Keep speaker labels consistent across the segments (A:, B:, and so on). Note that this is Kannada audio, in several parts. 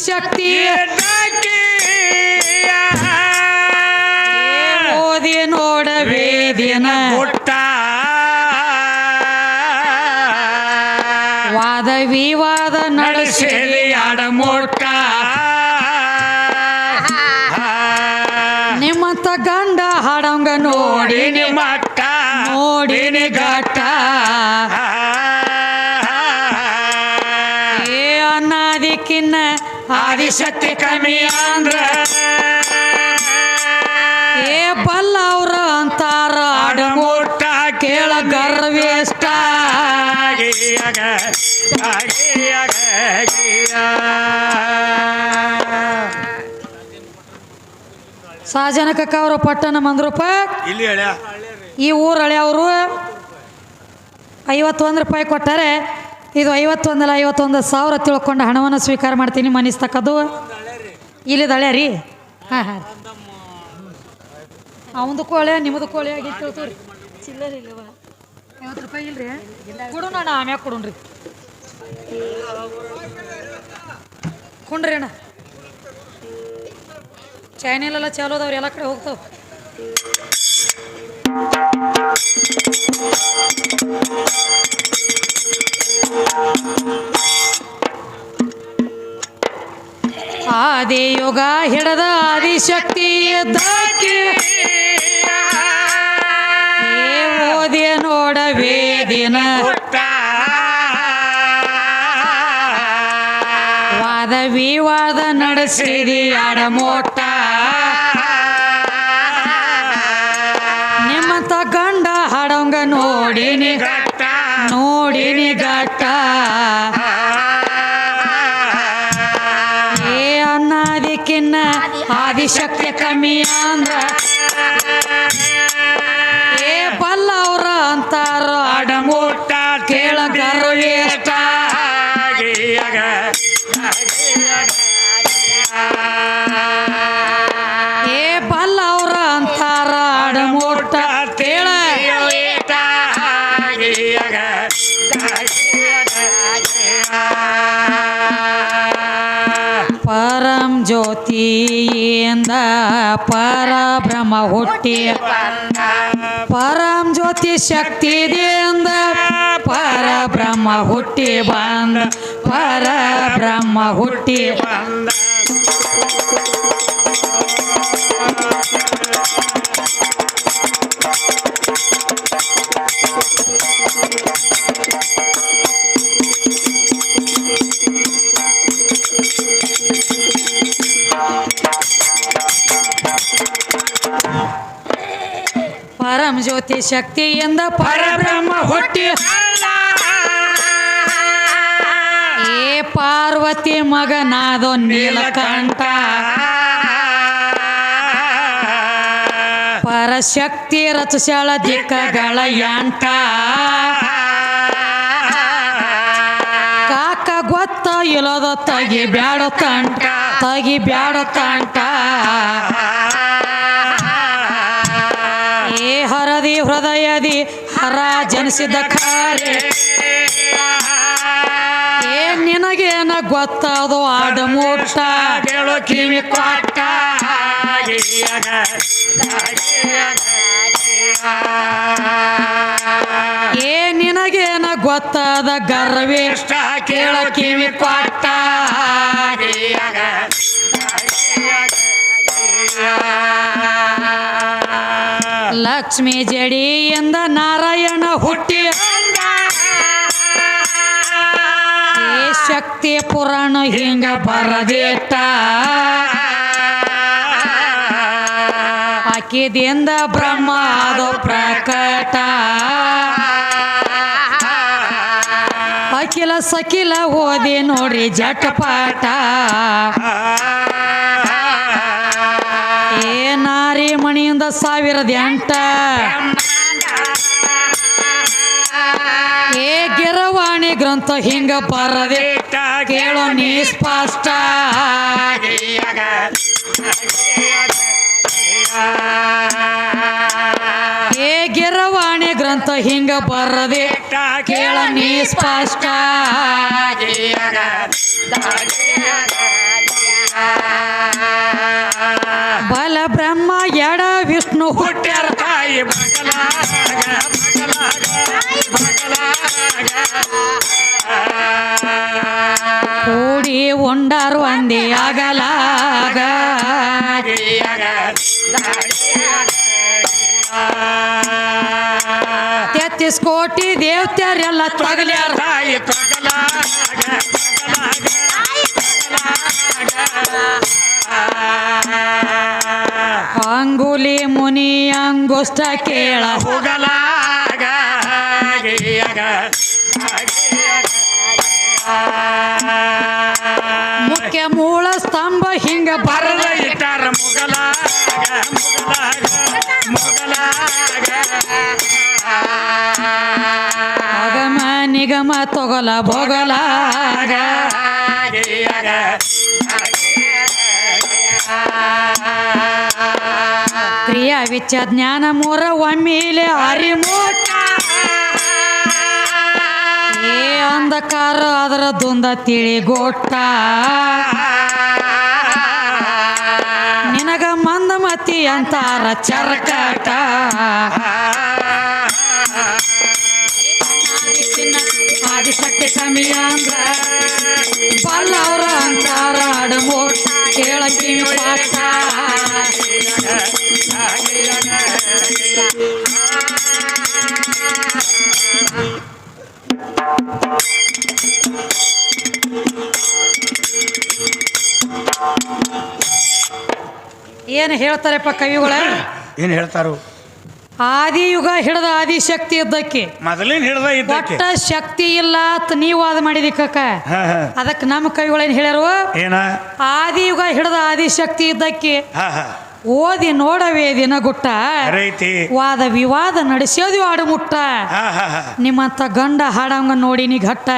A: ಆದಿಶಕ್ತಿ ಓದಿ ನೋಡಬೇದಿನ
B: ಹುಟ್ಟ
A: ವಾದ ವಿವಾದ ನಡೆಸಿ
B: ನಡೆಸಿರಿ ನಿಮ್ಮ
A: ತ ಗಂಡ ಹಾಡಂಗ ನೋಡಿ
B: ನಿಮ್ಮ
A: ನೋಡಿ ಗಟ್ಟ
B: ಆದಿಶಕ್ತಿ ಕಮ್ಮಿ ಅಂದ್ರ.
A: ಏ ಬಲ್ಲ ಅವ್ರ ಅಂತಾರ
B: ಅಡಮೋಟ
A: ಕೇಳ ಗರ್ವೇಷ್ಟ ಸಹಜನ ಕಕ್ಕ ಅವರು ಪಟ್ಟಣ ಮಂದ್ರೂಪ?
B: ಇಲ್ಲಿ
A: ಈ ಊರು ಹಳೆಯವರು ಐವತ್ತೊಂದು ರೂಪಾಯಿ ಕೊಟ್ಟಾರೆ ಇದು ಐವತ್ತೊಂದಲ್ಲ ಐವತ್ತೊಂದು ಸಾವಿರ ತಿಳ್ಕೊಂಡು ಹಣವನ್ನು ಸ್ವೀಕಾರ ಮಾಡ್ತೀನಿ ಮನಿಸ್ತಕ್ಕದು ಇಲ್ಲಿ ಹಳೆ ರೀ? ಹಾಂ ಹಾಂ. ಅವಂದು ಕೋಳೆ ನಿಮ್ಮದು ಕೋಳೆ ಆಗಿ ತಿಳ್ತೀವಿ ಚಿಲ್ಲರ್ ಇಲ್ಲವ? ಐವತ್ತು ರೂಪಾಯಿ ಇಲ್ರಿ? ಕೊಡೋಣ ಅಣ್ಣ ಆಮ್ಯಾಗ ಕೊಡೋಣ್ರಿ ಕೊಂಡ್ರಿ ಅಣ್ಣ. ಚಾಯ್ನಲೆಲ್ಲ ಚಾಲು ಅದಾವ್ರಿ ಎಲ್ಲ ಕಡೆ ಹೋಗ್ತಾವ. ಆದಿಯುಗ ಹಿಡದ ಆದಿಶಕ್ತಿ ಓದಿಯ ಓದಿ ನೋಡ ವೇದಿನ ವಾದ ವಿವಾದ ನಡೆಸಿರಿ ಅಡಮೋಟ ನಿಮ್ಮ ಗಂಡ ಹಡಂಗ ನೋಡಿನಿ. ನೋಡಿನಿ ಗಟ್ಟ. ಏ ಅನ್ನಾದಿಕ್ಕಿನ್ನ ಆದಿಶಕ್ತಿ ಕಮ್ಮಿ ಅಂದ್ರ ಜ್ಯೋತಿಯಿಂದ ಪರಬ್ರಹ್ಮ ಹುಟ್ಟಿ. ಪರಂ ಜ್ಯೋತಿ ಶಕ್ತಿದಿಂದ ಪರಬ್ರಹ್ಮ ಹುಟ್ಟಿ ಬಂದ. ಪರಬ್ರಹ್ಮ ಹುಟ್ಟಿ ಪರಂ ಜ್ಯೋತಿ ಶಕ್ತಿಯಿಂದ ಪರಬ್ರಹ್ಮ ಹುಟ್ಟಿ. ಏ ಪಾರ್ವತಿ ಮಗನಾದೋ ನೀಲಕಂಠ. ಪರಶಕ್ತಿ ರಚಸಳ ದಿಕ್ಕಗಳ ಯಾಂಟ ಕಾಕ ಗೊತ್ತ ಇಲ್ಲದ ತಗಿ ಬ್ಯಾಡ ತಂಟ, ತಗಿ ಬ್ಯಾಡ ತಂಟ. ಹರದಿ ಹೃದಯದಿ ಹರ ಜನಿಸಿದ ಖಾರೆ. ಏನ್ ನಿನಗೇನ ಗೊತ್ತದೋ ಆಡಮೂಟ
B: ಮೂಟ ಕಿವಿ ಕೊಟ್ಟ
A: ಏ, ನಿನಗೇನ ಗೊತ್ತದ ಗರ್ವೇಷ್ಟ ಕೇಳ ಕಿವಿ ಕೊಟ್ಟ. ಲಕ್ಷ್ಮಿ ಜಡಿಯಿಂದ ನಾರಾಯಣ ಹುಟ್ಟಿ ಶಕ್ತಿ ಪುರಾಣ ಹಿಂಗ ಬರದೇಟ ಆಕಿದಿಂದ ಬ್ರಹ್ಮ ಅದು ಪ್ರಕಟ. ಅಖಿಲ ಸಖಿಲ ಓದಿ ನೋಡಿ ಜಟಪಾಟ ನಾರಿ ಮಣಿಯಿಂದ ಸಾವಿರದ ಎಂಟ. ಏ ಗಿರವಾಣಿ ಗ್ರಂಥ ಹಿಂಗ ಬರದೆ ಕೇಳೋ ನೀ ಸ್ಪಷ್ಟ ಏ ಗಿರವಾಣಿ ಗ್ರಂಥ ಹಿಂಗ ಬರದೆ ಕೇಳ ನೀ ಸ್ಪಷ್ಟ
B: ಬಗಲಾಗ ಬಗಲಾಗ ಬಗಲಾಗ
A: ಕೂಡಿ ಉಂಡಾರ
B: ದಾಗಿಯಾಗ ದಾಗಿಯಾಗ
A: ತೆತ್ತಿಸ್ ಕೋಟಿ ದೇವತ್ಯಾರೆಲ್ಲ ತಗಲ್ಯಾರ.
B: ತಾಯಿ ತೊಗಲಾಗ.
A: ಅಂಗುಲಿ ಮುನಿ ಅಂಗುಷ್ಟ ಕೇಳ.
B: ಹೋಗಲಾಗ
A: ಮುಖ್ಯ ಮೂಳ ಸ್ತಂಭ ಹಿಂಗ
B: ಬರದ ಇಟ್ಟಾರ ಮುಗಲ ಮುಗಲ
A: ಅಗಮ ನಿಗಮ ತೊಗಲ ಭೋಗಲಾಗ. ಕ್ರಿಯಾ ವಿಚ್ಚ ಜ್ಞಾನ ಮೂರ, ಒಮ್ಮಿಲೆ ಅರಿಮೂಟ. ಏ ಅಂಧಕಾರ, ಅದರ ದುಂದ ತಿಳಿಗೋಟ ನಿನಗ ಮಂದಮತಿ ಅಂತಾರ ಚರಕಟ. ಆದಿಶಕ್ತಿ ಸಮಯ ಅಂದ್ರ ಅಡಮೋಟ ಕೇಳಕಿ ಪಾಠ ಏನು ಹೇಳ್ತಾರಪ್ಪ ಕವಿಗಳ?
B: ಏನು ಹೇಳ್ತಾರು?
A: ಆದಿಯುಗ ಹಿಡಿದ ಆದಿಶಕ್ತಿ ಇದ್ದಕ್ಕೆ.
B: ಮೊದಲಿನ ಹಿಡ್ದ ಇದ್ದಕ್ಕೆ.
A: ಒಟ್ಟ ಶಕ್ತಿ ಇಲ್ಲ ಅಂತ ನೀವು ಅದು ಮಾಡಿದಿ ಕಕ್ಕ. ಅದಕ್ಕೆ ನಮ್ಮ ಕವಿಗಳೇನು ಹೇಳ್ಯಾರು?
B: ಏನ?
A: ಆದಿಯುಗ ಹಿಡಿದ ಆದಿಶಕ್ತಿ ಇದ್ದಕ್ಕೆ. ಓದಿ ನೋಡವೇ ದಿನ ಗುಟ್ಟ ವಾದ ವಿವಾದ ನಡೆಸೋದು ಆಡುಮುಟ್ಟ ನಿಮ್ಮಂತ ಗಂಡ ಹಾಡಂಗ ನೋಡಿ ನೀ ಘಟ್ಟ.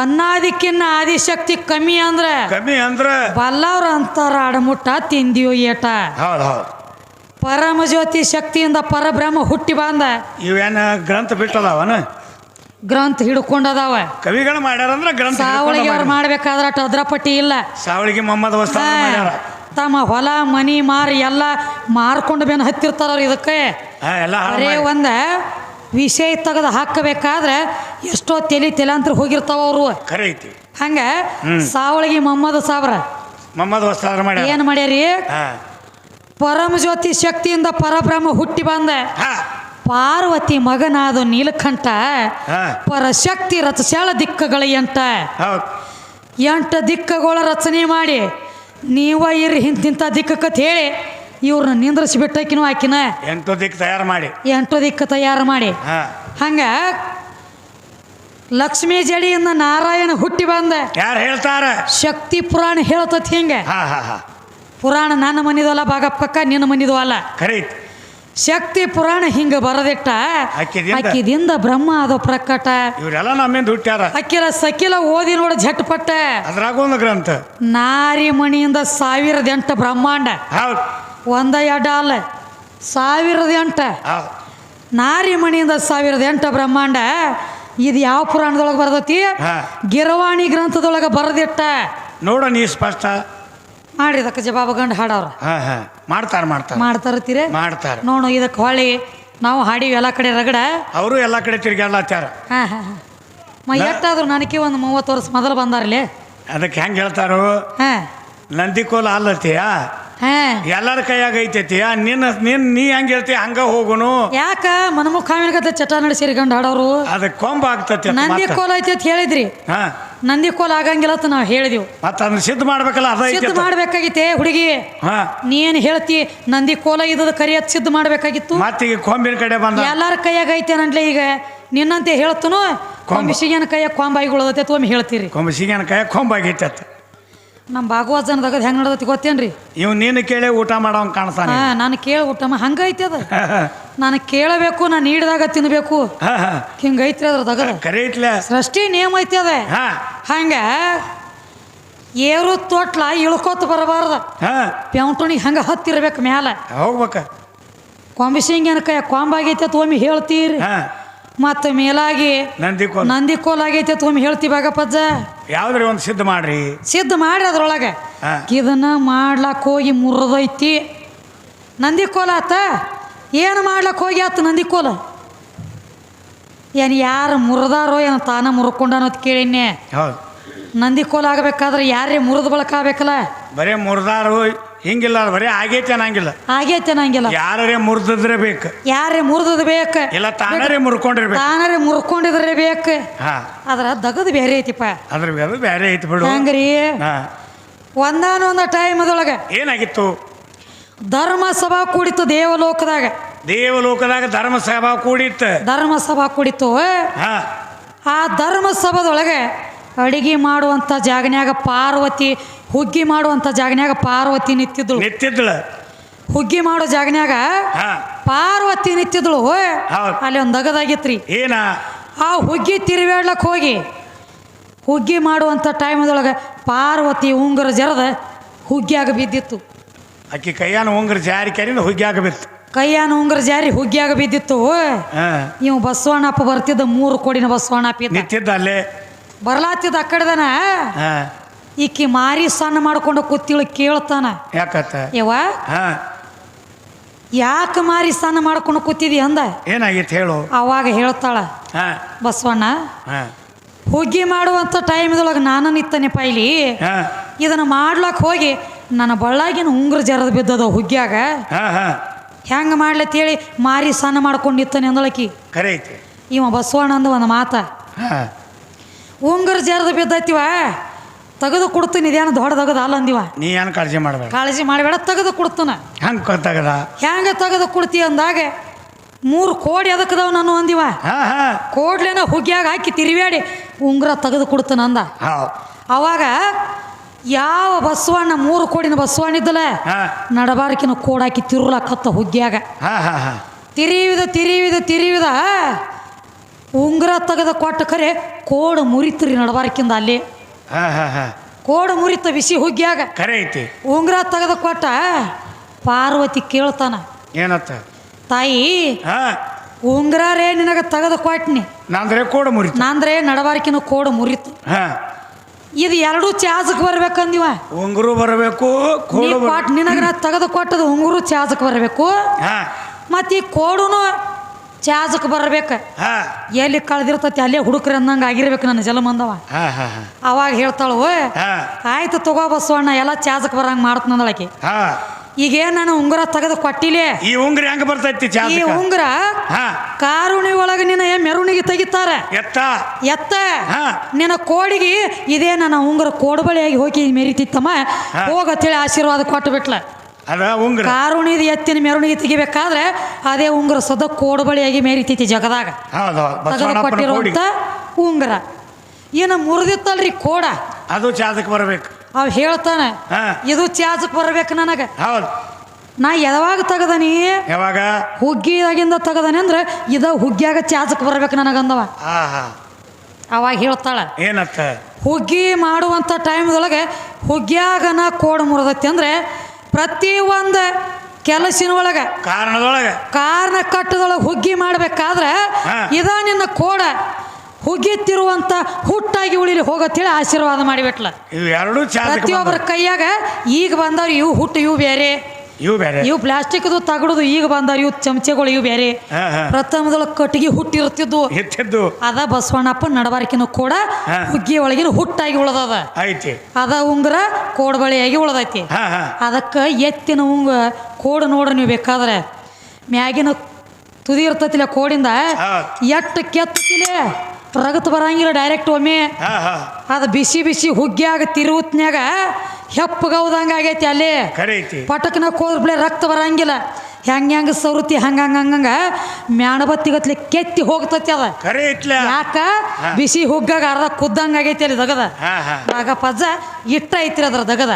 A: ಅನ್ನಾದಿಕ್ಕಿನ್ನ ಆದಿಶಕ್ತಿ ಕಮ್ಮಿ ಅಂದ್ರೆ
B: ಕಮ್ಮಿ ಅಂದ್ರ
A: ಬಲ್ಲವ್ರ ಅಂತಾರ ಆಡಮುಟ್ಟ ತಿಂದಿಯೋ ಏಟ.
B: ಹೌದು ಹೌದ್.
A: ಪರಮ ಜ್ಯೋತಿ ಶಕ್ತಿಯಿಂದ ಪರಬ್ರಹ್ಮ ಹುಟ್ಟಿ ಬಂದ.
B: ಇವೇನು ಗ್ರಂಥ ಬಿಟ್ಟದಾವನ?
A: ಗ್ರಂಥ ಹಿಡ್ಕೊಂಡದಾವ.
B: ಕವಿಗಳು ಮಾಡ್ಯಾರ ಅಂದ್ರ ಗ್ರಂಥ
A: ಸಾವಳಿಗೆ ಅವ್ರು ಮಾಡ್ಬೇಕಾದ್ರ ಟದ್ರಪಟ್ಟಿ ಇಲ್ಲ.
B: ಸಾವಳಿಗೆ ಮೊಹಮ್ಮದ್ ಮಾಡ್ಯಾರ.
A: ತಮ್ಮ ಹೊಲ ಮನಿ ಮಾರಿ ಎಲ್ಲ ಮಾರ್ಕೊಂಡು ಬೆನ್ ಹತ್ತಿರ್ತಾರ ಅವ್ರು ಇದಕ್ಕೆ.
B: ಎಲ್ಲ
A: ಬರೇ ಒಂದ ವಿಷಯ ತೆಗೆದು ಹಾಕಬೇಕಾದ್ರೆ ಎಷ್ಟೋ ತಲೆ ತಲೆಂತ್ರ ಹೋಗಿರ್ತಾವ ಅವರು.
B: ಖರೆ ಐತಿ.
A: ಹಂಗ. ಸಾವಳಿಗೆ ಮೊಹಮ್ಮದ್ ಸಾಬ್ರ.
B: ಮೊಹಮ್ಮದ್ ಮಾಡ್ಯಾರ.
A: ಏನ್ ಮಾಡ್ಯಾರಿ?
B: ಹಾ
A: ಪರಮ ಜ್ಯೋತಿ ಶಕ್ತಿಯಿಂದ ಪರಬ್ರಹ್ಮ ಹುಟ್ಟಿ ಬಂದ. ಪಾರ್ವತಿ ಮಗನಾದ ನೀಲಕಂಠ ಪರಶಕ್ತಿ ರಚಸ್ಯಾಳ ದಿಕ್ಕಗಳ ಎಂಟ ಎಂಟು ದಿಕ್ಕಗಳ ರಚನೆ ಮಾಡಿ ನೀವ ಇರ್ರಿ ಇಂತಿಂತ ದಿಕ್ಕತ್ ಹೇಳಿ ಇವ್ರನ್ನ ನಿಂದ್ರಿಸಿ ಬಿಟ್ಟಕಿನೂ ಆಕಿನ.
B: ಎಂಟು ದಿಕ್ಕ ತಯಾರು ಮಾಡಿ.
A: ಎಂಟು ದಿಕ್ಕ ತಯಾರು ಮಾಡಿ. ಹಂಗ ಲಕ್ಷ್ಮೀ ಜಡಿಯಿಂದ ನಾರಾಯಣ ಹುಟ್ಟಿ ಬಂದ.
B: ಯಾರು ಹೇಳ್ತಾರ?
A: ಶಕ್ತಿ ಪುರಾಣ ಹೇಳ್ತತಿ ಹಿಂಗೆ.
B: ಹಾ ಹಾ ಹಾ.
A: ಪುರಾಣ ನನ್ನ ಮನಿದಲ್ಲ ಅಲ್ಲ ಪಕ್ಕ ನಿನ್ನ ಮನಿದು ಅಲ್ಲ. ಶಕ್ತಿ ಪುರಾಣ ಹಿಂಗ ಬರದಿಟ್ಟ? ಅಕ್ಕಿದಿಂದ. ಬ್ರಹ್ಮ ಅದ ಪ್ರಕಟ.
B: ಇವರೆಲ್ಲ ನಮ್ಮಿಂದ ಹುಟ್ಟ್ಯಾರ.
A: ಅಕ್ಕಿರ ಸಕಿಲ ಓದಿ ನೋಡ ಝಟ್ಪಟ್ಟ.
B: ಅದ್ರಾಗ ಒಂದು ಗ್ರಂಥ.
A: ನಾರಿ ಮಣಿಯಿಂದ ಸಾವಿರದ ಎಂಟು ಬ್ರಹ್ಮಾಂಡ. ಒಂದ ಎಡ ಅಲ್ಲ. ಸಾವಿರದ ಎಂಟ. ನಾರಿ ಮಣಿಯಿಂದ ಸಾವಿರದ ಎಂಟು ಬ್ರಹ್ಮಾಂಡ. ಇದು ಯಾವ ಪುರಾಣದೊಳಗೆ ಬರ್ತೈತಿ. ಗಿರವಾಣಿ ಗ್ರಂಥದೊಳಗೆ ಬರದಿಟ್ಟ.
B: ನೋಡ ನೀ ಸ್ಪಷ್ಟ.
A: ಮಾಡ್ರಿ ಇದಕ್ಕೆ ಜವಾಬ ಗಂಡ ಹಾಡವ್ರ.
B: ಹಾ ಹಾ. ಮಾಡ್ತಾರ ಮಾಡ್ತಾರ.
A: ಮಾಡ್ತಾರತ್ತೀರಿ
B: ಮಾಡ್ತಾರ.
A: ನೋಡು ಇದಕ್ಕೆ ಹೊಳ್ಳಿ ನಾವು ಹಾಡಿ ಎಲ್ಲ ಕಡೆ ರಗಡ.
B: ಅವರು ಎಲ್ಲ ಕಡೆ ತಿರ್ಗಾಡ್ಲಾಚಾರ
A: ಹಾಂ ಹಾ ಹಾ. ಮ ಎಷ್ಟಾದ್ರು ನನಗೆ ಒಂದು ಮೂವತ್ತು ವರ್ಷ ಮೊದಲು ಬಂದಾರಲಿ?
B: ಅದಕ್ಕೆ ಹೆಂಗೆ ಹೇಳ್ತಾರು?
A: ಹಾಂ.
B: ನಂದಿಕೋಲ ಅಲ್ಲತಿಯ
A: ಹಾಂ.
B: ಎಲ್ಲರ ಕೈಯಾಗ ಐತೈತಿಯ ನಿನ್ನ ನಿನ್ ನೀ ಹೆಂಗೆ ಹೇಳ್ತೀಯ ಹಂಗ ಹೋಗುನು.
A: ಯಾಕ? ಮನಮುಖ ಚಟ ನಡೆಸಿರಿ ಗಂಡ ಹಾಡೋರು
B: ಅದಕ್ಕೆ ಕೊಂಬ ಆಗ್ತತಿ
A: ನಂದಿ ಕೋಲ ಐತಿ ಅಂತ ಹೇಳಿದ್ರಿ.
B: ಹಾ.
A: ನಂದಿ ಕೋಲ ಆಗಂಗಿಲ್ಲ ಅಂತ ನಾವು ಹೇಳಿದೆವು.
B: ಮತ್ತ ಅದನ್ನ ಸಿದ್ಧ ಮಾಡ್ಬೇಕಲ್ಲ ಅದ
A: ಸಿದ್ಧ
B: ಐತಿ
A: ಮಾಡ್ಬೇಕಾಗಿತ್ತೆ ಹುಡುಗಿ?
B: ಹಾ.
A: ನೀನ್ ಹೇಳ್ತಿ ನಂದಿ ಕೋಲ ಇದ್ದದ ಕರಿಯತ್ ಸಿದ್ಧ ಮಾಡ್ಬೇಕಾಗಿತ್ತು.
B: ಮತ್ತೀಗ ಕೊಂಬಿನ ಕಡೆ ಬಂದ.
A: ಎಲ್ಲಾರ ಕೈಯಾಗ ಐತೆ ನಂಟ್ಲೆ ಈಗ. ನಿನ್ನಂತೆ ಹೇಳ್ತನು ಕೊಂಬಿಸಿಗೇನ ಕೈಯಾಗ ಕೊಂಬಾಯಿಗಳದೈತೆ ಒಮ್ಮೆ ಹೇಳ್ತೀರಿ.
B: ಕೊಂಬ ಸಿಗನ ಕೈಯಾಗ ಕೊಂಬ
A: ನಮ್ಮ ಭಾಗವತನದಾಗ ಹೆಂಗ್ ನಡ್ದತಿ ಗೊತ್ತೇನ್ರಿ?
B: ಇವ್ ನೀನು ಕೇಳಿ ಊಟ ಮಾಡೋಂಗೆ ಕಾಣ್ತಾನೆ
A: ಹಾ ನಾನು ಕೇಳ ಊಟಮ್ಮ ಹಂಗೈತಿ ಅದ. ನಾನು ಕೇಳಬೇಕು ನಾನು ನೀಡಿದಾಗ ತಿನ್ಬೇಕು.
B: ಹಾ ಹಾ.
A: ಹಿಂಗೈತ್ರಿ ಅದ್ರ ತಗದ
B: ಕರೆ ಐತ್ಲೆ?
A: ಸೃಷ್ಟಿ ನಿಯಮ ಐತಿ ಅದ.
B: ಹಾ.
A: ಹಂಗ ಏರು ತೊಟ್ಲ ಇಳ್ಕೋತ ಬರಬಾರ್ದ.
B: ಹಾ.
A: ಪ್ಯಾಂಟುಣಿಗೆ ಹಂಗ ಹತ್ತಿರ್ಬೇಕು ಮ್ಯಾಲ.
B: ಹೋಗ್ಬೇಕ.
A: ಕೊಂಬಿಸಿಂಗ್ ಕೈ ಕೊಂಬಾಗೈತೆ ಅಂತ ಒಮ್ಮೆ ಹೇಳ್ತೀರಿ.
B: ಹಾ.
A: ಮತ್ತೆ ಮೇಲಾಗಿ
B: ನಂದಿಕೋಲ್. ನಂದಿಕೋಲ್
A: ನಂದಿ ಕೋಲ್ ಆಗೈತೆ ಒಮ್ಮೆ ಹೇಳ್ತಿ ಬಾಗಪ್ಪಜ್ಜ
B: ಯಾವ್ದ್ರಿ ಒಂದು ಸಿದ್ಧ ಮಾಡ್ರಿ?
A: ಸಿದ್ಧ ಮಾಡ್ರಿ ಅದ್ರೊಳಗೆ. ಇದನ್ನ ಮಾಡ್ಲಾಕ್ ಹೋಗಿ ಮುರಿದೈತಿ. ನಂದಿಕೋಲ್ ಆತ? ಏನು ಮಾಡ್ಲಕ್ಕೆ ಹೋಗಿ ಆತ ನಂದಿಕೋಲ? ಏನು ಯಾರು ಮುರಿದಾರೋ ಏನು ತಾನ ಮುರ್ಕೊಂಡಾನೋ ಅಂತ ಕೇಳಿನ್ನೆ.
B: ಹೌದು.
A: ನಂದಿಕೋಲ ಆಗಬೇಕಾದ್ರೆ ಯಾರೇ ಮುರಿದ ಬಳಕ ಆಗ್ಬೇಕಲ್ಲ?
B: ಬರೇ ಮುರಿದಾರು ಹಿಂಗಿಲ್ಲ ಬರೇ ಆಗೇ ಚೆನ್ನಾಗಿಲ್ಲ
A: ಹಾಗೆ ಚೆನ್ನಾಗಿಲ್ಲ
B: ಯಾರೇ ಮುರಿದ್ರೆ ಬೇಕು.
A: ಯಾರೇ ಮುರಿದ್ ಬೇಕು?
B: ಇಲ್ಲ ತಾನರೇ ಮುರ್ಕೊಂಡಿರ್ಬೇಕು.
A: ತಾನರೇ ಮುರ್ಕೊಂಡಿದ್ರೆ ಬೇಕು?
B: ಹಾ.
A: ಅದ್ರ ದಗದು ಬೇರೆ ಐತಿಪ್ಪ.
B: ಅದ್ರ ಅದು ಬೇರೆ ಐತಿ ಬಿಡು.
A: ಹಂಗ್ರಿ?
B: ಹಾ.
A: ಒಂದಾನೊಂದ ಟೈಮದೊಳಗೆ
B: ಏನಾಗಿತ್ತು?
A: ಧರ್ಮ ಸಭಾ ಕೂಡಿತ್ತು ದೇವಲೋಕದಾಗ.
B: ದೇವಲೋಕದಾಗ ಧರ್ಮ ಸಭಾ ಕೂಡಿತ್ತು.
A: ಧರ್ಮ ಸಭಾ ಕೂಡಿತ್ತು.
B: ಹಾ.
A: ಆ ಧರ್ಮ ಸಭದೊಳಗೆ ಅಡಿಗೆ ಮಾಡುವಂಥ ಜಾಗನ್ಯಾಗ ಪಾರ್ವತಿ ಹುಗ್ಗಿ ಮಾಡುವಂಥ ಜಾಗನ್ಯಾಗ ಪಾರ್ವತಿ ನಿಂತಿದ್ಳು.
B: ನಿಂತಿದ್ಳ.
A: ಹುಗ್ಗಿ ಮಾಡೋ ಜಾಗನ್ಯಾಗ ಪಾರ್ವತಿ ನಿತ್ತಿದ್ಳು
B: ಹೌದ್.
A: ಅಲ್ಲಿ ಒಂದು ದಗದಾಗಿತ್ರಿ
B: ಏನ?
A: ಆ ಹುಗ್ಗಿ ತಿರುವೇಳಕ್ಕೆ ಹೋಗಿ. ಹುಗ್ಗಿ ಮಾಡುವಂಥ ಟೈಮದೊಳಗೆ ಪಾರ್ವತಿ ಉಂಗುರ ಜರದ ಹುಗ್ಗಿಯಾಗ ಬಿದ್ದಿತ್ತು.
B: ಅಕ್ಕಿ ಕೈಯಾನ ಉಂಗ್ರ ಜಾರಿ ಕರಿನ ಹುಗ್ಗಿ ಬಿತ್ತು.
A: ಕೈಯಾನ ಉಂಗುರ ಜಾರಿ ಹುಗ್ಗಿಯಾಗ ಬಿದ್ದಿತ್ತು.
B: ಹಾ.
A: ಇವು ಬಸವಣ್ಣಪ್ಪ ಬರ್ತಿದ್ದ ಮೂರು ಕೋಡಿನ ಬಸವಣ್ಣಪ್ಪ ಇದ್ದ.
B: ನಿಂತಿದ್ದ ಅಲ್ಲೇ.
A: ಬರ್ಲಾತಿದ್ದ ಆ ಕಡೆದನ?
B: ಹಾ.
A: ಈಕಿ ಮಾರಿ ಸಣ್ಣ ಮಾಡ್ಕೊಂಡು ಕೂತಿಳು ಕೇಳ್ತಾನ.
B: ಯಾಕತ್ತ?
A: ಯಾಕೆ ಮಾರಿ ಸಣ್ಣ ಮಾಡ್ಕೊಂಡು ಕೂತಿದಿ ಅಂದ?
B: ಏನಾಗಿತ್ತು ಹೇಳು.
A: ಅವಾಗ ಹೇಳ್ತಾಳ ಬಸವಣ್ಣ ಹುಗ್ಗಿ ಮಾಡುವಂಥ ಟೈಮ್ದೊಳಗೆ ನಾನು ನಿತ್ತನೆ ಪೈಲಿ ಇದನ್ನ ಮಾಡ್ಲಕ್ಕೆ ಹೋಗಿ ನನ್ನ ಬಳ್ಳಾಗಿನ ಉಂಗ್ರ ಜರದ ಬಿದ್ದದ ಹುಗ್ಗ್ಯಾಗ.
B: ಹೆಂಗ ಹಾ.
A: ಹೆಂಗೆ ಮಾಡ್ಲತ್ತೇಳಿ ಮಾರಿ ಸಣ್ಣ ಮಾಡ್ಕೊಂಡು ನಿತ್ತನೆ ಅಂದಳಕಿ.
B: ಕರೆ
A: ಇವ ಬಸವಣ್ಣ ಅಂದ ಒಂದು ಮಾತ. ಉಂಗುರ ಜರದ ಬಿದ್ದೈತಿವ. ತೆಗೆದು ಕೊಡ್ತೀನಿ ಇದೇನು ದೊಡ್ಡದಗದ ಅಲ್ಲ ಅಂದಿವ.
B: ನೀ ಏನು ಕಾಳಜಿ ಮಾಡಬೇಡ.
A: ಕಾಳಜಿ ಮಾಡಬೇಡ ತೆಗೆದು ಕೊಡ್ತಾನ.
B: ಹಂಗೆ ತೆಗದ?
A: ಹೆಂಗೆ ತೆಗೆದು ಕೊಡ್ತಿ ಅಂದಾಗ ಮೂರು ಕೋಡಿ ಅದಕ್ಕದವ ನಾನು ಅಂದಿವ. ಕೋಡ್ಲೇನ ಹುಗ್ಗ್ಯಾಗ ಹಾಕಿ ತಿರಿಬೇಡಿ ಉಂಗುರ ತೆಗೆದು ಕೊಡ್ತಾನ ಅಂದ. ಅವಾಗ ಯಾವ ಬಸವಣ್ಣ ಮೂರು ಕೋಡಿನ ಬಸವಣ್ಣ ಇದ್ದಲ್ಲ ನಡಬಾರಕಿನ ಕೋಡಾಕಿ ತಿರುಳಾಕತ್ತ ಹುಗ್ಗ್ಯಾಗ ತಿರಿವಿದ ತಿರಿವಿದ ತಿರಿವಿದ ಉಂಗುರ ತೆಗೆದ ಕೊಟ್ಟ ಖರೆ ಕೋಡು ಮುರಿತ್ರಿ ನಡಬಾರಕಿಂದ ಅಲ್ಲಿ.
B: ಹಾ ಹಾ ಹಾ.
A: ಕೋಡು ಮುರಿತ ಬಿಸಿ ಹುಗ್ಗಿಯಾಗ
B: ಕರೆ ಐತಿ.
A: ಉಂಗುರ ತೆಗೆದ ಕೊಟ್ಟ ಪಾರ್ವತಿ ಕೇಳ್ತಾನ.
B: ಏನತ್ತ?
A: ತಾಯಿ
B: ಹಾ.
A: ಉಂಗುರ ರೇ ನಿನಗೆ ತೆಗೆದು ಕೊಟ್ನಿ.
B: ನಂದ್ರೆ ಕೋಡ ಮುರಿತ.
A: ನಂದ್ರೆ ನಡಬಾರಕಿನ ಕೋಡು ಮುರಿತು.
B: ಹಾ.
A: ಇದು ಎರಡೂ ಚಾಜಕ್ಕೆ ಬರ್ಬೇಕಂದಿವ.
B: ಉಂಗುರು ಬರಬೇಕು ಕೋಡು ಬರ
A: ಕೊಟ್ ನಿನಗೆ ನಾ ತೆಗೆದು ಕೊಟ್ಟದ ಉಂಗುರು ಚಾಜಕ್ ಬರಬೇಕು.
B: ಹಾ.
A: ಮತ್ತು ಈ ಕೋಡುನು ಚಾಜಕ್ಕೆ ಬರಬೇಕು. ಎಲ್ಲಿ ಕಳೆದಿರ್ತತಿ ಅಲ್ಲೇ ಹುಡುಕ್ರಿ ಅಂದಂಗೆ ಆಗಿರ್ಬೇಕು ನನ್ನ ಜಲಮಂದವ ಅವಾಗ ಹೇಳ್ತಾಳು ಆಯ್ತು ತಗೋ ಬಸವಣ್ಣ ಎಲ್ಲ ಚಾಜಕ್ಕೆ ಬರಂಗ್ ಮಾಡ್ತಂದಳಕಿ
B: ಹಾ.
A: ಈಗೇನು ನಾನು ಉಂಗುರ ತೆಗೆದು ಕೊಟ್ಟಿಲೆ?
B: ಈ ಉಂಗ್ರ ಹೆಂಗ ಬರ್ತೈತಿ
A: ಈ ಉಂಗ್ರ ಕಾರುಣಿ ಒಳಗ ನಿನ್ನ ಮೆರವಣಿಗೆ ತೆಗಿತಾರ?
B: ಎತ್ತ.
A: ಎತ್ತ. ನಿನ್ನ ಕೋಡಿಗೆ ಇದೇ ನನ್ನ ಉಂಗುರ ಕೋಡ್ಬಳಿಯಾಗಿ ಹೋಗಿ ಮೆರಿತಿತ್ತಮ್ಮ. ಹೋಗತ್ತೇಳಿ ಆಶೀರ್ವಾದ ಕೊಟ್ಟು ಬಿಟ್ಲ.
B: ಅದ ಉಂಗ್ರ.
A: ಕಾರುಣಿದ ಎತ್ತಿನ ಮೆರವಣಿಗೆ ತೆಗಿಬೇಕಾದ್ರೆ ಅದೇ ಉಂಗುರ ಸದ ಕೋಡಬಳಿಯಾಗಿ ಮೆರಿತೈತಿ ಜಗದಾಗ. ಕೊಟ್ಟಿರುವಂತ ಉಂಗುರ. ಏನು ಮುರಿದಿತ್ತಲ್ರಿ ಕೋಡ.
B: ಅದು ಚಾದಕ್ಕೆ ಬರಬೇಕು.
A: ಅವ್ ಹೇಳ್ತಾನೆ ಇದು ಚಾಜಕ್ ಬರ್ಬೇಕು ನನಗೆ.
B: ಹೌದು.
A: ನಾ ಯಾವಾಗ ತಗದನಿ?
B: ಯಾವಾಗ?
A: ಹುಗ್ಗಿಯಾಗಿಂದ ತೆಗದನಿ ಅಂದ್ರೆ ಇದ ಹುಗ್ಗಿಯಾಗ ಚಾಜಕ್ ಬರ್ಬೇಕು ನನಗಂದವ. ಅವಾಗ ಹೇಳ್ತಾಳ
B: ಏನತ್ತ?
A: ಹುಗ್ಗಿ ಮಾಡುವಂಥ ಟೈಮ್ದೊಳಗೆ ಹುಗ್ಗ್ಯಾಗನ ಕೋಡ್ ಮುರಿದೈತಿ ಅಂದ್ರೆ ಪ್ರತಿ ಒಂದು ಕೆಲಸಿನ ಒಳಗೆ
B: ಕಾರಣದೊಳಗ.
A: ಕಾರಣ ಕಟ್ಟದೊಳಗೆ ಹುಗ್ಗಿ ಮಾಡಬೇಕಾದ್ರೆ. ಇದ ನಿನ್ನ ಕೋಡ ಹುಗ್ಗಿತ್ತಿರುವಂತ ಹುಟ್ಟಾಗಿ ಉಳಿಲಿ ಹೋಗತ್ತೇಳಿ ಆಶೀರ್ವಾದ ಮಾಡಿಬಿಟ್ಲ. ಪ್ರತಿಯೊಬ್ಬರ ಕೈಯಾಗ ಈಗ ಬಂದವ್ರು ಇವು ಹುಟ್ಟು ಇವು ಬೇರೆ.
B: ಇವು ಬೇರೆ.
A: ಇವು ಪ್ಲಾಸ್ಟಿಕ್ದು ತಗಡುದು ಈಗ ಬಂದಾರ ಇವು ಚಮಚೆಗಳು ಇವು ಬೇರೆ.
B: ಹಾ ಹಾ.
A: ಪ್ರಥಮದೊಳಗೆ ಕಟ್ಟಿಗೆ ಹುಟ್ಟಿರ್ತಿದ್ವು.
B: ಎತ್ತಿದ್ದು
A: ಅದ ಬಸವಣ್ಣಪ್ಪ ನಡಬಾರಕಿನ ಕೂಡ
B: ಹಾ.
A: ಹುಗ್ಗಿ ಒಳಗಿನ ಹುಟ್ಟಾಗಿ ಉಳದದ.
B: ಐತಿ
A: ಅದ ಉಂಗುರ ಕೋಡ್ಬಳಿಯಾಗಿ ಉಳ್ದೈತಿ.
B: ಹಾ ಹಾ.
A: ಅದಕ್ಕೆ ಎತ್ತಿನ ಉಂಗ ಕೋಡು ನೋಡ್ರಿ ನೀವು ಬೇಕಾದ್ರೆ. ಮ್ಯಾಗಿನ ತುದಿ ಇರ್ತತಿಲ್ಲ ಕೋಡಿಂದ
B: ಹೌದ್.
A: ಎಟ್ಟು ಕೆತ್ತತಿಲೆ ರಗತ್ ಬರಂಗಿಲ್ಲ ಡೈರೆಕ್ಟ್ ಒಮ್ಮೆ.
B: ಹಾ ಹಾ.
A: ಅದು ಬಿಸಿ ಬಿಸಿ ಹುಗ್ಗ್ಯಾಗ ತಿರುವತ್ನ್ಯಾಗ ಹೆಪ್ಪಗೌದಂಗೆ ಆಗೈತಿ ಅಲ್ಲಿ.
B: ಖರೆ ಐತಿ.
A: ಪಟಕ್ನ ಕೋದ್ಬಿಳೆ ರಕ್ತ ಬರಂಗಿಲ್ಲ. ಹೆಂಗೆ ಹೆಂಗೆ ಸವೃತಿ ಹಂಗ ಹಂಗ ಮ್ಯಾಣಬತ್ತಿಗತ್ಲೆ ಕೆತ್ತಿ ಹೋಗ್ತತಿ ಅದ. ಯಾಕ? ಬಿಸಿ ಹುಗ್ಗಾಗ ಅರ್ಧ ಕುದ್ದಂಗ ಆಗೈತಿ ಅಲ್ಲಿ ದಗದ. ಆಗ ಪಜ್ಜ ಇಟ್ಟ ಐತ್ರಿ ಅದ್ರ ದಗದ.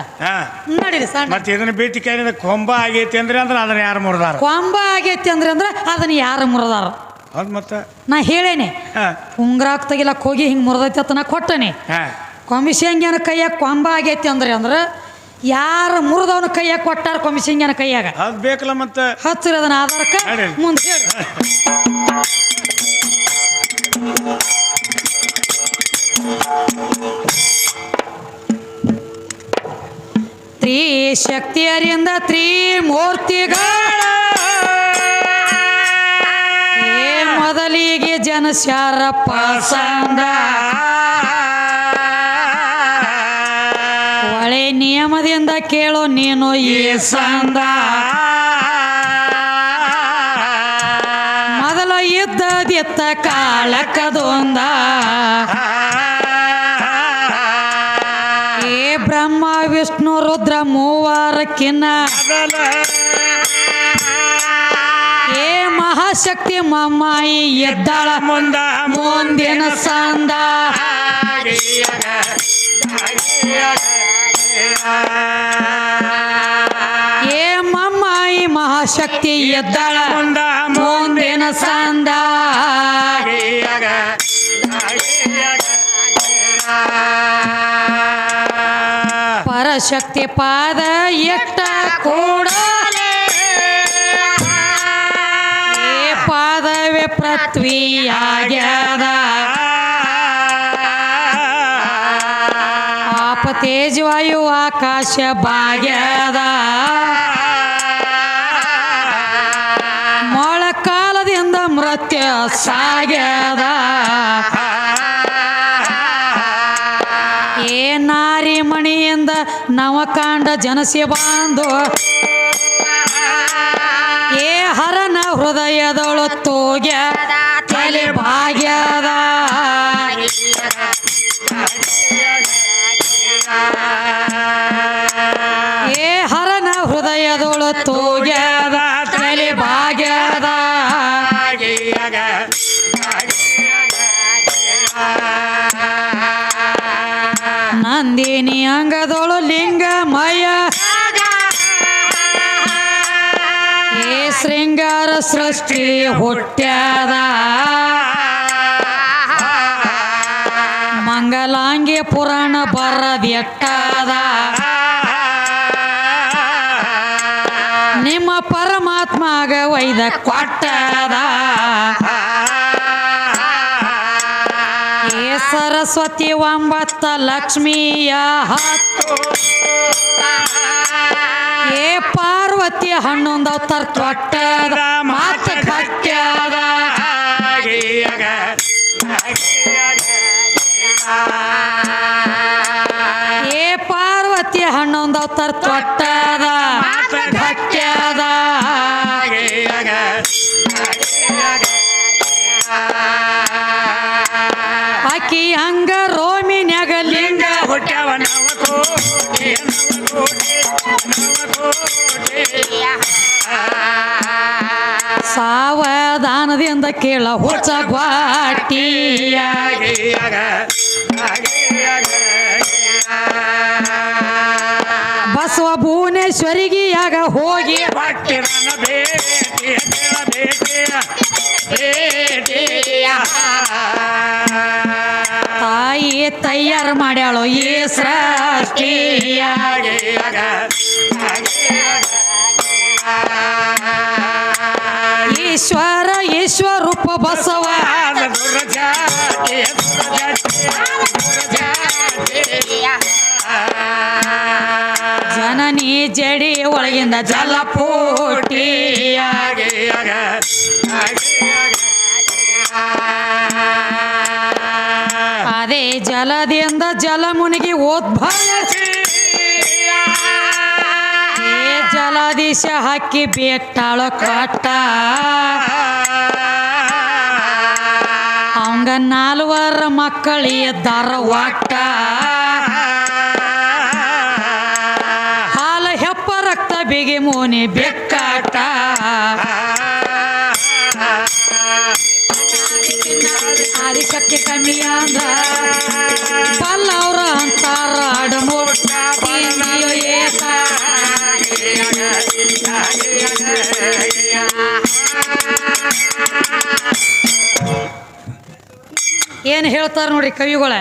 A: ನಡೀರಿ ಸಣ್ಣ.
B: ಮತ್ತೆ ಇದನ್ನ ಕೊಂಬ ಆಗೈತಿ ಅಂದ್ರೆ ಅಂದ್ರೆ ಅದನ್ನ ಯಾರು ಮುರಿದಾರ?
A: ಕೊಂಬ ಆಗೈತಿ ಅಂದ್ರೆ ಅಂದ್ರೆ ಅದನ್ನ ಯಾರು ಮುರಿದಾರ?
B: ಮತ್ತೆ.
A: ನಾ ಹೇಳೇನಿ. ಉಂಗ್ರಾಕ್ ತೆಗಿಲಕ್ ಹೋಗಿ ಹಿಂಗೆ ಮುರಿದೈತಿ ಅಂತ ನಾ ಕೊಟ್ಟನಿ.
B: ಹಾ
A: ಕೊಂಬಿಶಂಗ್ಯನ ಕೈಯಾಗ ಕೊಂಬ ಆಗೈತಿ ಅಂದ್ರೆ ಅಂದ್ರೆ ಯಾರು ಮುರಿದವನ ಕೈಯಾಗ ಕೊಟ್ಟಾರ ಕೊಂಬಿಸಿಂಗನ ಕೈಯಾಗ?
B: ಅದು ಬೇಕಲ್ಲ ಮತ್ತೆ?
A: ಹತ್ತಿರ ಅದನ್ನ ಆಧಾರಕ್ಕೆ. ಮುಂದೆ ಹೇಳಿ. ತ್ರೀ ಶಕ್ತಿಯರಿಂದ ತ್ರೀ ಮೂರ್ತಿಗಳ ಮೊದಲಿಗೆ ಜನ ಪಸಂದ ಒಳೆ ನಿಯಮದಿಂದ ಕೇಳೋ ನೀನು ಈ ಸಂದ. ಮೊದಲ ಇದ್ದದಿತ್ತ ಕದೊಂದ ಏ ಬ್ರಹ್ಮ, ವಿಷ್ಣು, ರುದ್ರ ಮೂವಾರಕ್ಕಿನ್ನ ಏ ಮಹಾಶಕ್ತಿ ಮಮ್ಮಾಯಿ ಎದ್ದಾಳ
B: ಮುಂದ
A: ಮುಂದಿನ ಸಂದ. ಏ ಮಮ್ಮಾಯಿ ಮಹಾಶಕ್ತಿ ಎದ್ದಾಳ.
B: ಮುಂದ
A: ಮುಂದಿನ ಸಂದ. ಪರಶಕ್ತಿ ಪಾದ ಎಟ್ಟ ಕೂಡ ಪಾದವೇ ಪೃಥ್ವಿಯಾಗ್ಯದ. ತೇಜವಾಯು ಆಕಾಶ ಭಾಗ್ಯದ ಮೊಳಕಾಲದಿಂದ ಮೃತ್ಯ ಸಾಗ್ಯದ. ಏ ನಾರಿ ಮಣಿಯಿಂದ ನವಕಾಂಡ ಜನಸಿ ಬಾಂಧು. ಏ ಹರನ ಹೃದಯದೊಳು ತೋಗ್ಯ ತಲೆ ಭಾಗ್ಯದ ತೋಗ್ಯದ ತಲೆ ಭಾಗ್ಯದ ನಂದಿನಿ ಅಂಗದೊಳು ಲಿಂಗಮಯ. ಏ ಶೃಂಗಾರ ಸೃಷ್ಟಿ ಹುಟ್ಟ್ಯಾದ. ಮಂಗಲಾಂಗಿ ಪುರಾಣ ಬರದೆಟ್ಟಾದ ವೈದ ಕೊಟ್ಟದ. ಏ ಸರಸ್ವತಿ ಒಂಬತ್ತ ಲಕ್ಷ್ಮಿಯ ಹತ್ತು. ಏ ಪಾರ್ವತಿ ಹನ್ನೊಂದು ಅವತಾರ ತೊಟ್ಟದ. ಮಾತು ಕಟ್ಟ್ಯಾದ. ಏ ಪಾರ್ವತಿ ಹನ್ನೊಂದು ತೊಟ್ಟದ. ಕಟ್ಟ್ಯಾದ. ಆಕಿ ಹಂಗ ರೋಮಿನ್ಯಾಗ ಲಿಂಗ
B: ಹುಟ್ಟ್ಯಾವ
A: ಸಾವಧಾನದಿಂದ ಕೇಳ ಹುಚ್ಚ ಗ್ವಾಟಿಯ. ಬಸವ ಭುವನೇಶ್ವರಿಗಿಯಾಗ ಹೋಗಿ.
B: ಭಕ್ತಿರನ ಭೇಟಿ ಭೇಟಿಯ
A: ತಾಯಿ ತಯಾರು ಮಾಡ್ಯಾಳು ಈ ಸೃಷ್ಟಿ. ಈಶ್ವರ ಈಶ್ವರೂಪ ಬಸವ. ಜನನಿ ಜಡಿ ಒಳಗಿಂದ ಜಲಪೋಟಿಯ ಅದೇ ಜಲದಿಂದ ಜಲ ಮುನಿಗಿ ಓದ್ಭಾಯಿಸಿ. ಜಲದಿಶ ಹಾಕಿ ಬೆಟ್ಟಾಳ ಕಟ್ಟ. ಅವಂಗ ನಾಲ್ವರ ಮಕ್ಕಳು ಇದ್ದಾರ ಒಟ್ಟ ಹಾಲ ಹೆಪ್ಪ ರಕ್ತ ಬಿಗಿ ಮೋನಿ ಬೆಕ್ಕಾಟ ಆದಿಶಕ್ತಿ ಕಮ್ಮಿ ಅಂದ ಬಲ್ಲವ್ರ ಅಂತಾರ ಅಡಮೋಟ ಏನು ಹೇಳ್ತಾರ ನೋಡ್ರಿ ಕವಿಗಳ?